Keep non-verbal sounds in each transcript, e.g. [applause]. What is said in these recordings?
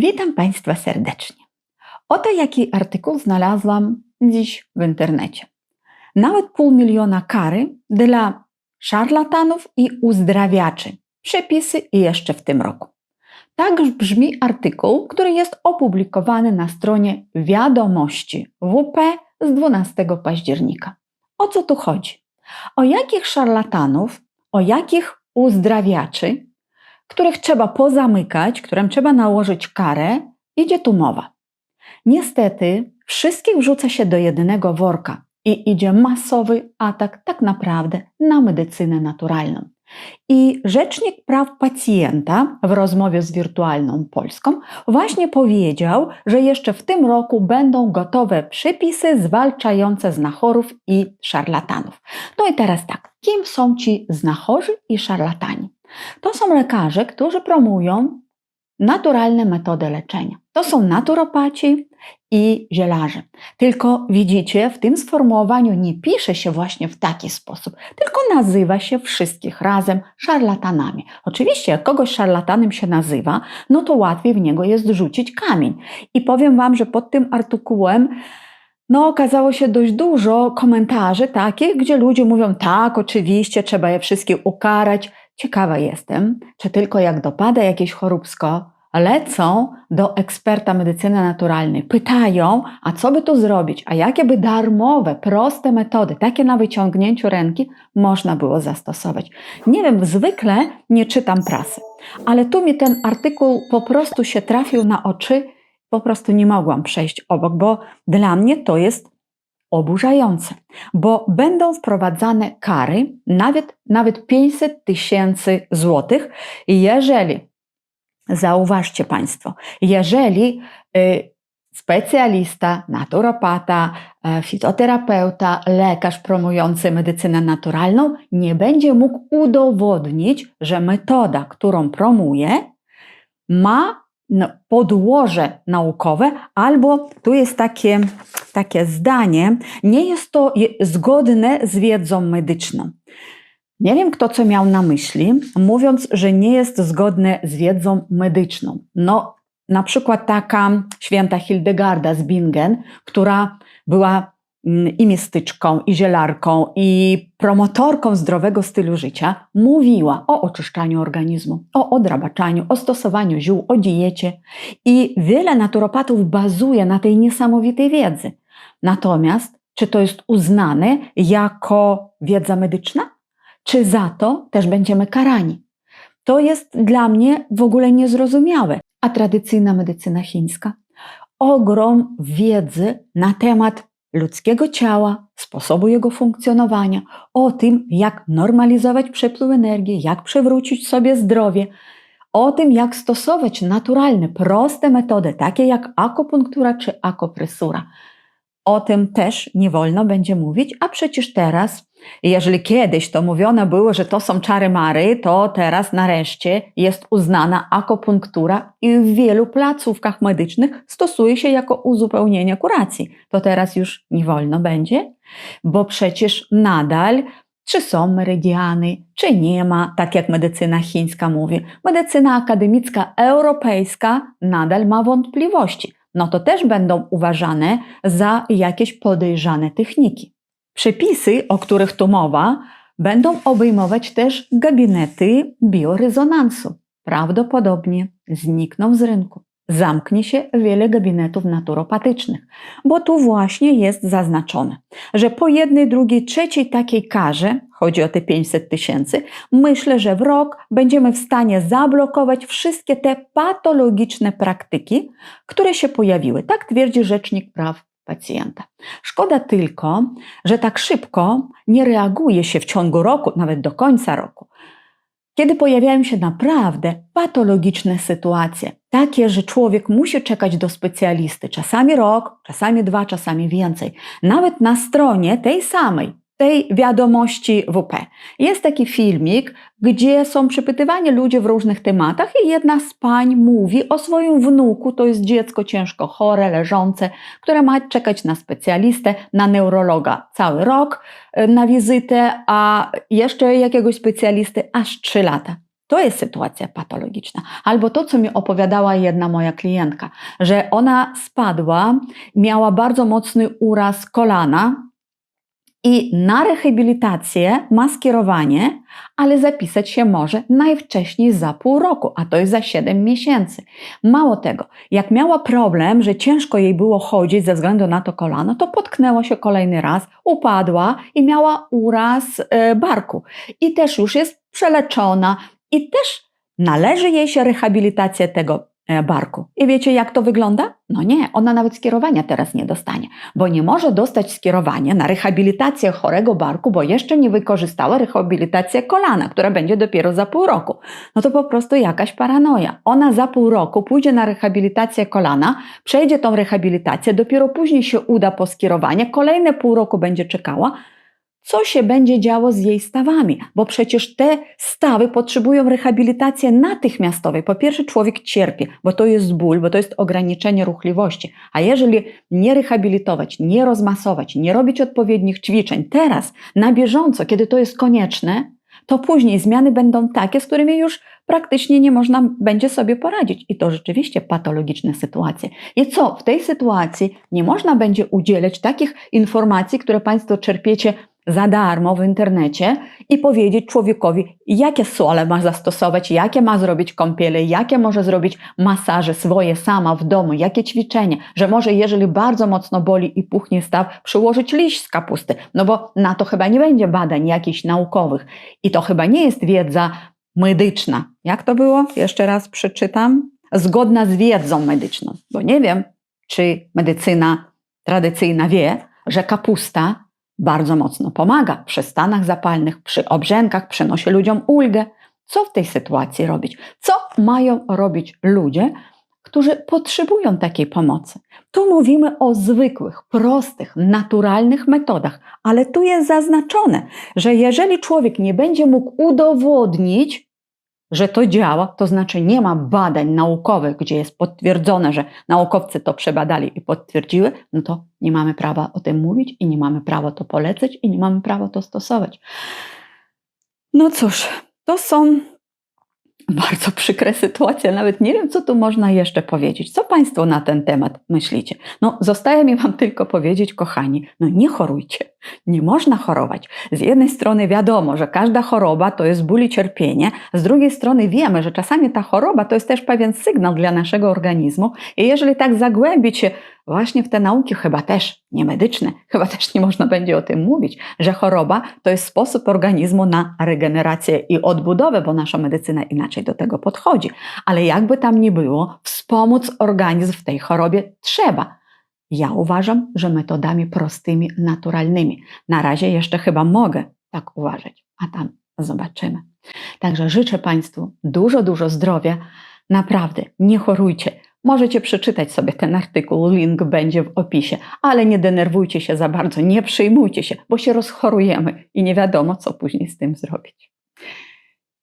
Witam Państwa serdecznie. Oto jaki artykuł znalazłam dziś w internecie. Nawet pół miliona kary dla szarlatanów i uzdrawiaczy. Przepisy jeszcze w tym roku. Tak brzmi artykuł, który jest opublikowany na stronie Wiadomości WP z 12 października. O co tu chodzi? O jakich szarlatanów, o jakich uzdrawiaczy, których trzeba pozamykać, którym trzeba nałożyć karę, idzie tu mowa. Niestety, wszystkich wrzuca się do jednego worka i idzie masowy atak tak naprawdę na medycynę naturalną. I Rzecznik Praw Pacjenta w rozmowie z Wirtualną Polską właśnie powiedział, że jeszcze w tym roku będą gotowe przepisy zwalczające znachorów i szarlatanów. No i teraz tak, kim są ci znachorzy i szarlatani? To są lekarze, którzy promują naturalne metody leczenia. To są naturopaci i zielarze. Tylko widzicie, w tym sformułowaniu nie pisze się właśnie w taki sposób, tylko nazywa się wszystkich razem szarlatanami. Oczywiście, jak kogoś szarlatanem się nazywa, no to łatwiej w niego jest rzucić kamień. I powiem Wam, że pod tym artykułem no, okazało się dość dużo komentarzy takich, gdzie ludzie mówią: tak, oczywiście, trzeba je wszystkich ukarać. Ciekawa jestem, czy tylko jak dopada jakieś choróbsko, lecą do eksperta medycyny naturalnej, pytają, a co by tu zrobić, a jakie by darmowe, proste metody, takie na wyciągnięciu ręki, można było zastosować. Nie wiem, zwykle nie czytam prasy, ale tu mi ten artykuł po prostu się trafił na oczy, po prostu nie mogłam przejść obok, bo dla mnie to jest oburzające, bo będą wprowadzane kary nawet, nawet 500 tysięcy złotych, jeżeli Zauważcie Państwo, jeżeli y, specjalista, naturopata, e, fitoterapeuta, lekarz promujący medycynę naturalną nie będzie mógł udowodnić, że metoda, którą promuje, ma no, podłoże naukowe, albo tu jest takie, takie zdanie, nie jest to zgodne z wiedzą medyczną. Nie wiem, kto co miał na myśli, mówiąc, że nie jest zgodne z wiedzą medyczną. No, na przykład taka święta Hildegarda z Bingen, która była i mistyczką, i zielarką, i promotorką zdrowego stylu życia, mówiła o oczyszczaniu organizmu, o odrabaczaniu, o stosowaniu ziół, o diecie. I wiele naturopatów bazuje na tej niesamowitej wiedzy. Natomiast, czy to jest uznane jako wiedza medyczna? czy za to też będziemy karani. To jest dla mnie w ogóle niezrozumiałe. A tradycyjna medycyna chińska? Ogrom wiedzy na temat ludzkiego ciała, sposobu jego funkcjonowania, o tym, jak normalizować przepływ energii, jak przywrócić sobie zdrowie, o tym, jak stosować naturalne, proste metody, takie jak akupunktura czy akopresura. O tym też nie wolno będzie mówić, a przecież teraz jeżeli kiedyś to mówione było, że to są czary mary, to teraz nareszcie jest uznana akupunktura i w wielu placówkach medycznych stosuje się jako uzupełnienie kuracji. To teraz już nie wolno będzie, bo przecież nadal czy są meridiany, czy nie ma, tak jak medycyna chińska mówi. Medycyna akademicka europejska nadal ma wątpliwości. No to też będą uważane za jakieś podejrzane techniki. Przepisy, o których tu mowa, będą obejmować też gabinety biorezonansu. Prawdopodobnie znikną z rynku. Zamknie się wiele gabinetów naturopatycznych, bo tu właśnie jest zaznaczone, że po jednej, drugiej, trzeciej takiej karze, chodzi o te 500 tysięcy, myślę, że w rok będziemy w stanie zablokować wszystkie te patologiczne praktyki, które się pojawiły. Tak twierdzi Rzecznik Praw pacjenta. Szkoda tylko, że tak szybko nie reaguje się w ciągu roku, nawet do końca roku, kiedy pojawiają się naprawdę patologiczne sytuacje, takie, że człowiek musi czekać do specjalisty, czasami rok, czasami dwa, czasami więcej, nawet na stronie tej samej tej wiadomości WP. Jest taki filmik, gdzie są przepytywani ludzie w różnych tematach i jedna z pań mówi o swoim wnuku, to jest dziecko ciężko chore, leżące, które ma czekać na specjalistę, na neurologa cały rok e, na wizytę, a jeszcze jakiegoś specjalisty aż 3 lata. To jest sytuacja patologiczna. Albo to, co mi opowiadała jedna moja klientka, że ona spadła, miała bardzo mocny uraz kolana i na rehabilitację ma skierowanie, ale zapisać się może najwcześniej za pół roku, a to jest za 7 miesięcy. Mało tego, jak miała problem, że ciężko jej było chodzić ze względu na to kolano, to potknęło się kolejny raz, upadła i miała uraz e, barku. I też już jest przeleczona i też należy jej się rehabilitacja tego barku. I wiecie, jak to wygląda? No nie, ona nawet skierowania teraz nie dostanie, bo nie może dostać skierowania na rehabilitację chorego barku, bo jeszcze nie wykorzystała rehabilitację kolana, która będzie dopiero za pół roku. No to po prostu jakaś paranoja. Ona za pół roku pójdzie na rehabilitację kolana, przejdzie tą rehabilitację, dopiero później się uda po skierowanie, kolejne pół roku będzie czekała, co się będzie działo z jej stawami, bo przecież te stawy potrzebują rehabilitacji natychmiastowej. Po pierwsze, człowiek cierpi, bo to jest ból, bo to jest ograniczenie ruchliwości. A jeżeli nie rehabilitować, nie rozmasować, nie robić odpowiednich ćwiczeń teraz, na bieżąco, kiedy to jest konieczne, to później zmiany będą takie, z którymi już praktycznie nie można będzie sobie poradzić. I to rzeczywiście patologiczne sytuacje. I co? W tej sytuacji nie można będzie udzielać takich informacji, które Państwo czerpiecie za darmo w internecie i powiedzieć człowiekowi, jakie sole ma zastosować, jakie ma zrobić kąpiele, jakie może zrobić masaże swoje sama w domu, jakie ćwiczenia, że może jeżeli bardzo mocno boli i puchnie staw, przyłożyć liść z kapusty, no bo na to chyba nie będzie badań jakichś naukowych i to chyba nie jest wiedza medyczna. Jak to było? Jeszcze raz przeczytam. Zgodna z wiedzą medyczną, bo nie wiem, czy medycyna tradycyjna wie, że kapusta bardzo mocno pomaga przy stanach zapalnych, przy obrzękach, przynosi ludziom ulgę. Co w tej sytuacji robić? Co mają robić ludzie, którzy potrzebują takiej pomocy? Tu mówimy o zwykłych, prostych, naturalnych metodach, ale tu jest zaznaczone, że jeżeli człowiek nie będzie mógł udowodnić, że to działa, to znaczy nie ma badań naukowych, gdzie jest potwierdzone, że naukowcy to przebadali i potwierdziły, no to nie mamy prawa o tym mówić i nie mamy prawa to polecać i nie mamy prawa to stosować. No cóż, to są bardzo przykre sytuacje. Nawet nie wiem, co tu można jeszcze powiedzieć. Co Państwo na ten temat myślicie? No, zostaje mi Wam tylko powiedzieć, kochani, no nie chorujcie. Nie można chorować. Z jednej strony wiadomo, że każda choroba to jest ból i cierpienie, z drugiej strony wiemy, że czasami ta choroba to jest też pewien sygnał dla naszego organizmu i jeżeli tak zagłębić się właśnie w te nauki, chyba też nie medyczne, [laughs] chyba też nie można będzie o tym mówić, że choroba to jest sposób organizmu na regenerację i odbudowę, bo nasza medycyna inaczej do tego podchodzi. Ale jakby tam nie było, wspomóc organizm w tej chorobie trzeba. Ja uważam, że metodami prostymi, naturalnymi. Na razie jeszcze chyba mogę tak uważać, a tam zobaczymy. Także życzę Państwu dużo, dużo zdrowia. Naprawdę, nie chorujcie. Możecie przeczytać sobie ten artykuł, link będzie w opisie, ale nie denerwujcie się za bardzo, nie przejmujcie się, bo się rozchorujemy i nie wiadomo, co później z tym zrobić.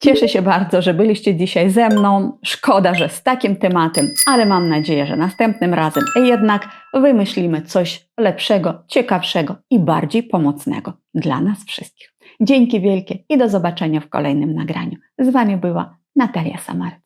Cieszę się bardzo, że byliście dzisiaj ze mną. Szkoda, że z takim tematem, ale mam nadzieję, że następnym razem jednak wymyślimy coś lepszego, ciekawszego i bardziej pomocnego dla nas wszystkich. Dzięki wielkie i do zobaczenia w kolejnym nagraniu. Z Wami była Natalia Samar.